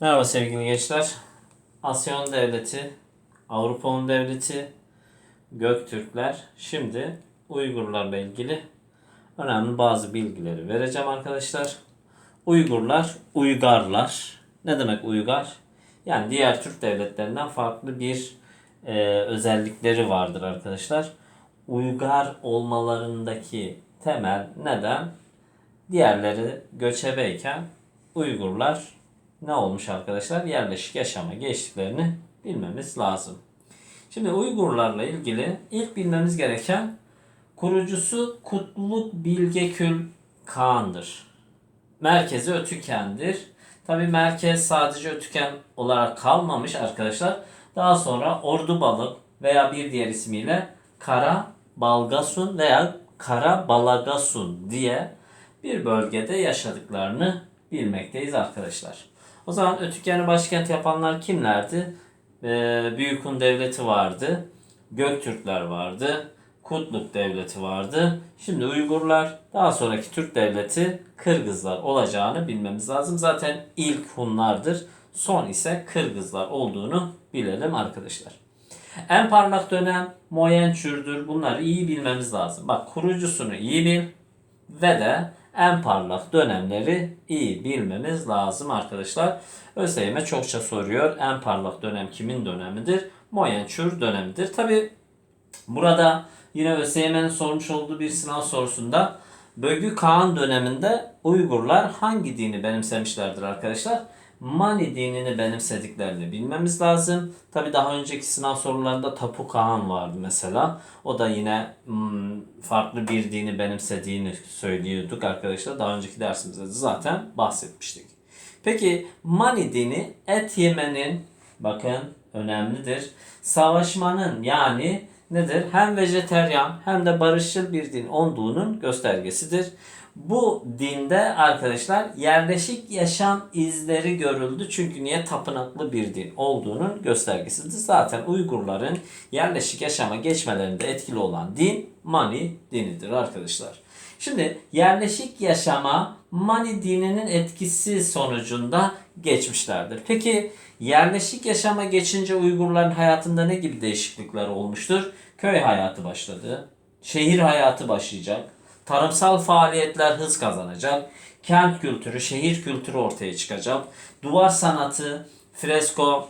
Merhaba sevgili gençler. Asyon Devleti, Avrupa'nın Devleti, Göktürkler. Şimdi Uygurlarla ilgili önemli bazı bilgileri vereceğim arkadaşlar. Uygurlar, Uygarlar. Ne demek Uygar? Yani diğer Türk devletlerinden farklı bir e, özellikleri vardır arkadaşlar. Uygar olmalarındaki temel neden diğerleri göçebeyken Uygurlar ne olmuş arkadaşlar? Yerleşik yaşama geçtiklerini bilmemiz lazım. Şimdi Uygurlarla ilgili ilk bilmemiz gereken kurucusu Kutluk Bilgekül Kağan'dır. Merkezi Ötüken'dir. Tabi merkez sadece Ötüken olarak kalmamış arkadaşlar. Daha sonra Ordubalık veya bir diğer ismiyle Kara Balgasun veya Kara Balagasun diye bir bölgede yaşadıklarını bilmekteyiz arkadaşlar. O zaman Ötüken'i başkent yapanlar kimlerdi? Ee, Büyük Hun Devleti vardı. Göktürkler vardı. Kutluk Devleti vardı. Şimdi Uygurlar, daha sonraki Türk Devleti Kırgızlar olacağını bilmemiz lazım. Zaten ilk Hunlardır. Son ise Kırgızlar olduğunu bilelim arkadaşlar. En parlak dönem Moyençür'dür. Bunları iyi bilmemiz lazım. Bak kurucusunu iyi bil ve de en parlak dönemleri iyi bilmemiz lazım arkadaşlar. ÖSYM çokça soruyor. En parlak dönem kimin dönemidir? Moyençür dönemidir. Tabi burada yine ÖSYM'nin sormuş olduğu bir sınav sorusunda Bölgü Kağan döneminde Uygurlar hangi dini benimsemişlerdir arkadaşlar? Mani dinini benimsediklerini bilmemiz lazım. Tabi daha önceki sınav sorularında Tapu Kağan vardı mesela. O da yine hmm, farklı bir dini benimsediğini söylüyorduk arkadaşlar. Daha önceki dersimizde de zaten bahsetmiştik. Peki Mani dini et yemenin bakın önemlidir. Savaşmanın yani nedir? Hem vejeteryan hem de barışçıl bir din olduğunun göstergesidir. Bu dinde arkadaşlar yerleşik yaşam izleri görüldü. Çünkü niye tapınaklı bir din olduğunun göstergesidir. Zaten Uygurların yerleşik yaşama geçmelerinde etkili olan din Mani dinidir arkadaşlar. Şimdi yerleşik yaşama Mani dininin etkisi sonucunda geçmişlerdir. Peki yerleşik yaşama geçince Uygurların hayatında ne gibi değişiklikler olmuştur? Köy hayatı başladı. Şehir hayatı başlayacak. Tarımsal faaliyetler hız kazanacak. Kent kültürü, şehir kültürü ortaya çıkacak. Duvar sanatı, fresko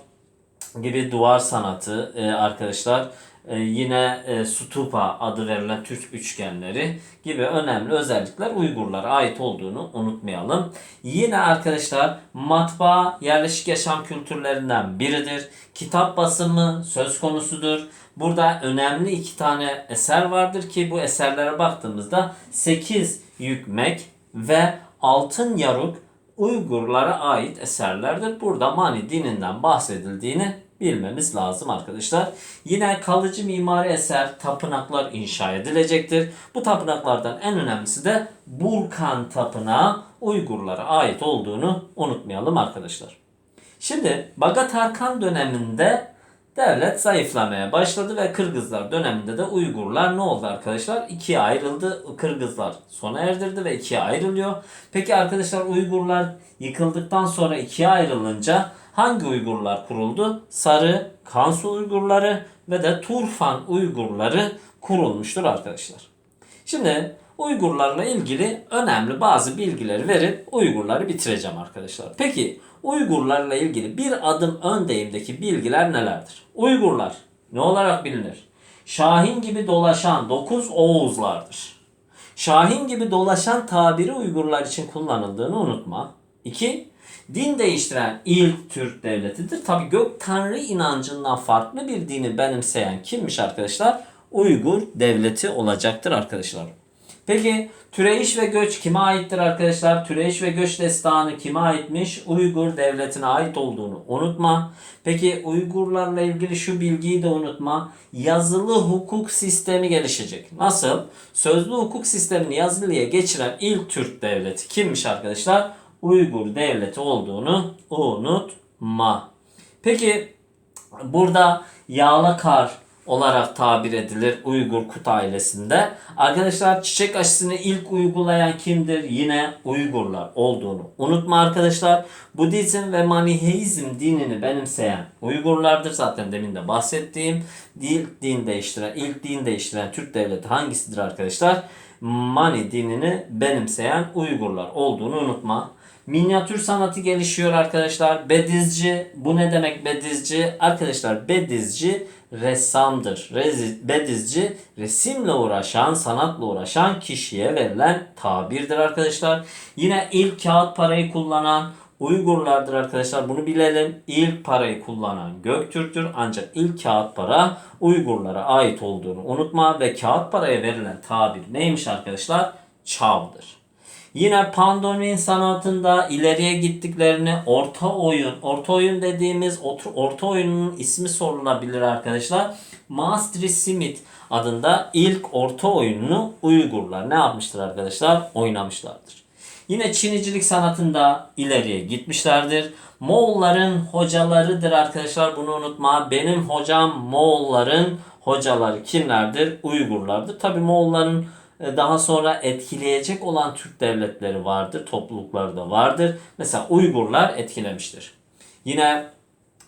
gibi duvar sanatı e, arkadaşlar yine e, stupa adı verilen Türk üçgenleri gibi önemli özellikler Uygurlara ait olduğunu unutmayalım. Yine arkadaşlar matbaa yerleşik yaşam kültürlerinden biridir. Kitap basımı söz konusudur. Burada önemli iki tane eser vardır ki bu eserlere baktığımızda 8 yükmek ve altın yaruk Uygurlara ait eserlerdir. Burada Mani dininden bahsedildiğini bilmemiz lazım arkadaşlar. Yine kalıcı mimari eser, tapınaklar inşa edilecektir. Bu tapınaklardan en önemlisi de Burkan Tapınağı Uygurlara ait olduğunu unutmayalım arkadaşlar. Şimdi Bagat Arkan döneminde devlet zayıflamaya başladı ve Kırgızlar döneminde de Uygurlar ne oldu arkadaşlar? İkiye ayrıldı. Kırgızlar sona erdirdi ve ikiye ayrılıyor. Peki arkadaşlar Uygurlar yıkıldıktan sonra ikiye ayrılınca hangi Uygurlar kuruldu? Sarı, Kansu Uygurları ve de Turfan Uygurları kurulmuştur arkadaşlar. Şimdi Uygurlarla ilgili önemli bazı bilgileri verip Uygurları bitireceğim arkadaşlar. Peki Uygurlarla ilgili bir adım öndeyimdeki bilgiler nelerdir? Uygurlar ne olarak bilinir? Şahin gibi dolaşan dokuz Oğuzlardır. Şahin gibi dolaşan tabiri Uygurlar için kullanıldığını unutma. 2. Din değiştiren ilk Türk devletidir. Tabi gök tanrı inancından farklı bir dini benimseyen kimmiş arkadaşlar? Uygur devleti olacaktır arkadaşlar. Peki türeyiş ve göç kime aittir arkadaşlar? Türeyiş ve göç destanı kime aitmiş? Uygur devletine ait olduğunu unutma. Peki Uygurlarla ilgili şu bilgiyi de unutma. Yazılı hukuk sistemi gelişecek. Nasıl? Sözlü hukuk sistemini yazılıya geçiren ilk Türk devleti kimmiş arkadaşlar? Uygur devleti olduğunu unutma. Peki burada Yağlakar olarak tabir edilir Uygur Kut ailesinde. Arkadaşlar çiçek aşısını ilk uygulayan kimdir? Yine Uygurlar olduğunu unutma arkadaşlar. Budizm ve Maniheizm dinini benimseyen Uygurlardır. Zaten demin de bahsettiğim ilk din değiştiren, ilk din değiştiren Türk devleti hangisidir arkadaşlar? Mani dinini benimseyen Uygurlar olduğunu unutma. Minyatür sanatı gelişiyor arkadaşlar. Bedizci, bu ne demek bedizci? Arkadaşlar bedizci ressamdır. Rezi- Bedizci resimle uğraşan, sanatla uğraşan kişiye verilen tabirdir arkadaşlar. Yine ilk kağıt parayı kullanan Uygurlardır arkadaşlar. Bunu bilelim. İlk parayı kullanan Göktürk'tür. Ancak ilk kağıt para Uygurlara ait olduğunu unutma ve kağıt paraya verilen tabir neymiş arkadaşlar? Çavdır. Yine pandomim sanatında ileriye gittiklerini orta oyun, orta oyun dediğimiz orta, oyunun ismi sorulabilir arkadaşlar. Maastricht Smith adında ilk orta oyununu Uygurlar ne yapmıştır arkadaşlar? Oynamışlardır. Yine Çinicilik sanatında ileriye gitmişlerdir. Moğolların hocalarıdır arkadaşlar bunu unutma. Benim hocam Moğolların hocaları kimlerdir? Uygurlardır. Tabi Moğolların daha sonra etkileyecek olan Türk devletleri vardır, toplulukları da vardır. Mesela Uygurlar etkilemiştir. Yine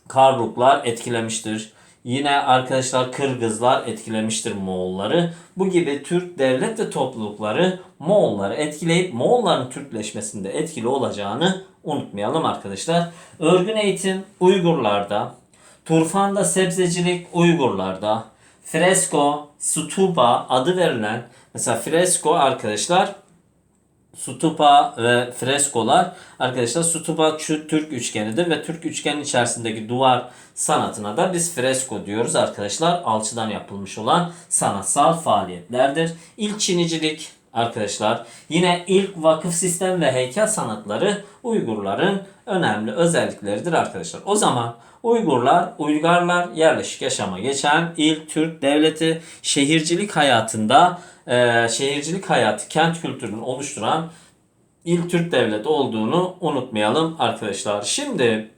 Karluklar etkilemiştir. Yine arkadaşlar Kırgızlar etkilemiştir Moğolları. Bu gibi Türk devlet ve toplulukları Moğolları etkileyip Moğolların Türkleşmesinde etkili olacağını unutmayalım arkadaşlar. Örgün eğitim Uygurlarda, Turfanda sebzecilik Uygurlarda, fresko, stupa adı verilen mesela fresko arkadaşlar Stupa ve freskolar arkadaşlar stupa Türk üçgenidir ve Türk üçgenin içerisindeki duvar sanatına da biz fresko diyoruz arkadaşlar. Alçıdan yapılmış olan sanatsal faaliyetlerdir. İlk Çinicilik arkadaşlar yine ilk vakıf sistem ve heykel sanatları Uygurların önemli özellikleridir arkadaşlar. O zaman Uygurlar, Uygarlar yerleşik yaşama geçen ilk Türk devleti şehircilik hayatında e, şehircilik hayatı, kent kültürünü oluşturan ilk Türk devleti olduğunu unutmayalım arkadaşlar. Şimdi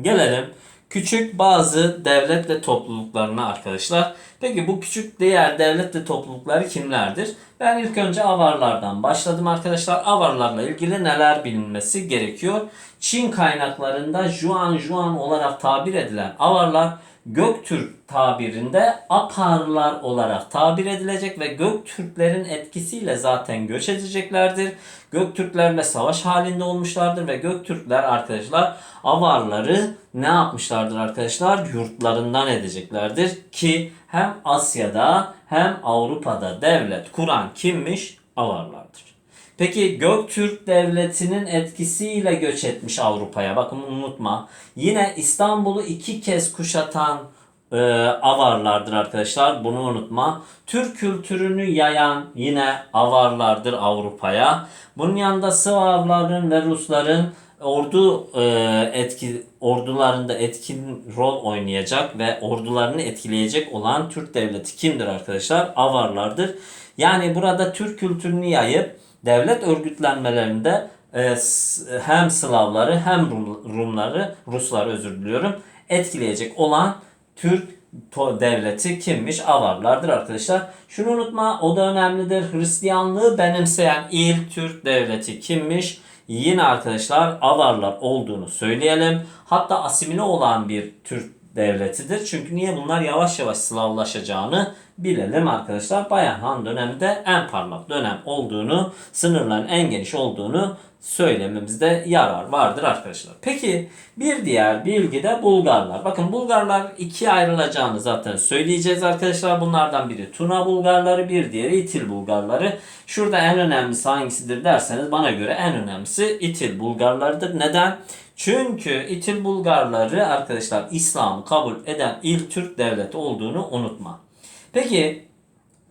gelelim küçük bazı devlet ve topluluklarına arkadaşlar. Peki bu küçük diğer devlet ve toplulukları kimlerdir? Ben ilk önce Avarlardan başladım arkadaşlar. Avarlarla ilgili neler bilinmesi gerekiyor? Çin kaynaklarında Juan Juan olarak tabir edilen Avarlar Göktürk tabirinde Aparlar olarak tabir edilecek ve Göktürklerin etkisiyle zaten göç edeceklerdir. Göktürklerle savaş halinde olmuşlardır ve Göktürkler arkadaşlar Avarları ne yapmışlardır arkadaşlar? Yurtlarından edeceklerdir ki hem Asya'da hem Avrupa'da devlet kuran kimmiş? Avarlardır. Peki Göktürk Devleti'nin etkisiyle göç etmiş Avrupa'ya. Bakın unutma. Yine İstanbul'u iki kez kuşatan e, Avarlardır arkadaşlar. Bunu unutma. Türk kültürünü yayan yine Avarlardır Avrupa'ya. Bunun yanında Slavların ve Rusların ordu e, etki ordularında etkin rol oynayacak ve ordularını etkileyecek olan Türk devleti kimdir arkadaşlar? Avarlardır. Yani burada Türk kültürünü yayıp devlet örgütlenmelerinde e, hem Slavları hem Rum- Rumları, Rusları özür diliyorum etkileyecek olan Türk devleti kimmiş? Avarlardır arkadaşlar. Şunu unutma o da önemlidir. Hristiyanlığı benimseyen ilk Türk devleti kimmiş? Yine arkadaşlar Avarlar olduğunu söyleyelim. Hatta asimile olan bir Türk devletidir. Çünkü niye bunlar yavaş yavaş Slavlaşacağını bilelim arkadaşlar. Bayan Han döneminde en parlak dönem olduğunu, sınırların en geniş olduğunu söylememizde yarar vardır arkadaşlar. Peki bir diğer bilgi de Bulgarlar. Bakın Bulgarlar ikiye ayrılacağını zaten söyleyeceğiz arkadaşlar. Bunlardan biri Tuna Bulgarları, bir diğeri İtil Bulgarları. Şurada en önemlisi hangisidir derseniz bana göre en önemlisi İtil Bulgarlarıdır. Neden? Çünkü İtil Bulgarları arkadaşlar İslam'ı kabul eden ilk Türk devleti olduğunu unutma. Peki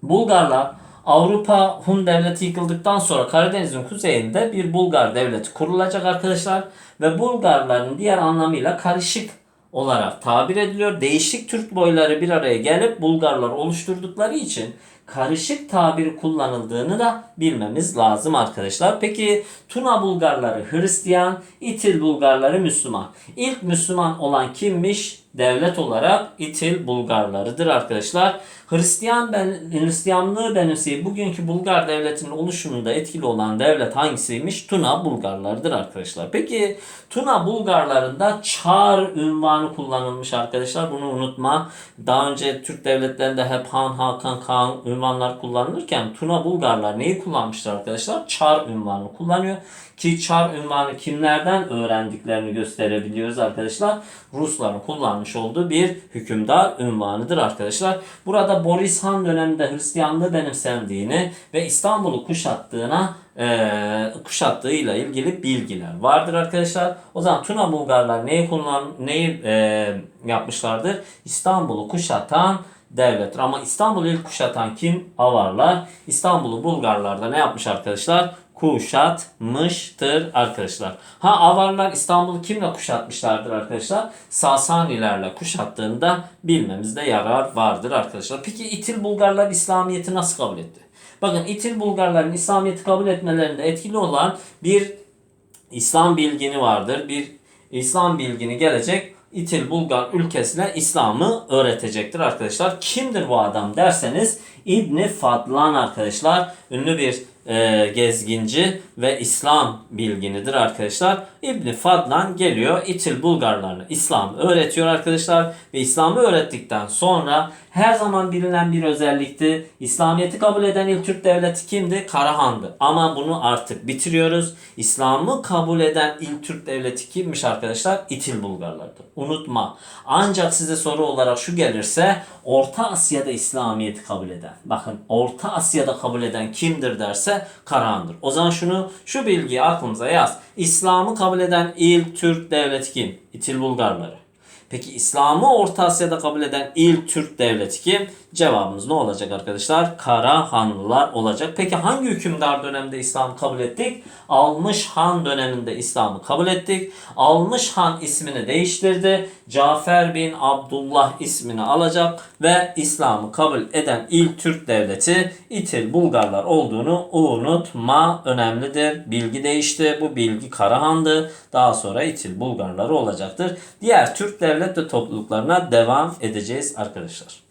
Bulgarlar Avrupa Hun devleti yıkıldıktan sonra Karadeniz'in kuzeyinde bir Bulgar devleti kurulacak arkadaşlar ve Bulgarların diğer anlamıyla karışık olarak tabir ediliyor. Değişik Türk boyları bir araya gelip Bulgarlar oluşturdukları için karışık tabiri kullanıldığını da bilmemiz lazım arkadaşlar. Peki Tuna Bulgarları Hristiyan, İtil Bulgarları Müslüman. İlk Müslüman olan kimmiş? devlet olarak İtil Bulgarlarıdır arkadaşlar. Hristiyan ben, Hristiyanlığı benimseyip bugünkü Bulgar devletinin oluşumunda etkili olan devlet hangisiymiş? Tuna Bulgarlarıdır arkadaşlar. Peki Tuna Bulgarlarında Çar ünvanı kullanılmış arkadaşlar. Bunu unutma. Daha önce Türk devletlerinde hep Han, Hakan, Kaan ünvanlar kullanılırken Tuna Bulgarlar neyi kullanmışlar arkadaşlar? Çar ünvanı kullanıyor. Ki Çar ünvanı kimlerden öğrendiklerini gösterebiliyoruz arkadaşlar. Rusların kullanmış olduğu bir hükümdar ünvanıdır arkadaşlar. Burada Boris Han döneminde Hristiyanlığı benimsendiğini ve İstanbul'u kuşattığına e, kuşattığıyla ilgili bilgiler vardır arkadaşlar. O zaman Tuna Bulgarlar neyi kullan neyi e, yapmışlardır? İstanbul'u kuşatan devlettir. Ama İstanbul'u ilk kuşatan kim? Avarlar. İstanbul'u Bulgarlar da ne yapmış arkadaşlar? Kuşatmıştır arkadaşlar. Ha Avarlar İstanbul'u kimle kuşatmışlardır arkadaşlar? Sasanilerle kuşattığında bilmemizde yarar vardır arkadaşlar. Peki İtil Bulgarlar İslamiyet'i nasıl kabul etti? Bakın İtil Bulgarların İslamiyet'i kabul etmelerinde etkili olan bir İslam bilgini vardır. Bir İslam bilgini gelecek İtil Bulgar ülkesine İslam'ı öğretecektir arkadaşlar. Kimdir bu adam derseniz İbni Fadlan arkadaşlar. Ünlü bir e, gezginci ve İslam bilginidir arkadaşlar. İbni Fadlan geliyor İtil Bulgarlarına İslam öğretiyor arkadaşlar. Ve İslam'ı öğrettikten sonra her zaman bilinen bir özellikti. İslamiyet'i kabul eden ilk Türk devleti kimdi? Karahan'dı. Ama bunu artık bitiriyoruz. İslam'ı kabul eden ilk Türk devleti kimmiş arkadaşlar? İtil Bulgarlardır. Unutma. Ancak size soru olarak şu gelirse Orta Asya'da İslamiyet'i kabul eden. Bakın Orta Asya'da kabul eden kimdir derse Karahan'dır. O zaman şunu şu bilgiyi aklımıza yaz. İslam'ı kabul eden ilk Türk devleti kim? İtil Bulgarları. Peki İslam'ı Orta Asya'da kabul eden ilk Türk devleti kim? Cevabımız ne olacak arkadaşlar? Karahanlılar olacak. Peki hangi hükümdar döneminde İslam'ı kabul ettik? Almış Han döneminde İslam'ı kabul ettik. Almış Han ismini değiştirdi. Cafer bin Abdullah ismini alacak ve İslam'ı kabul eden ilk Türk devleti İtil Bulgarlar olduğunu unutma önemlidir. Bilgi değişti. Bu bilgi Karahan'dı. Daha sonra İtil Bulgarları olacaktır. Diğer Türk ve topluluklarına devam edeceğiz arkadaşlar.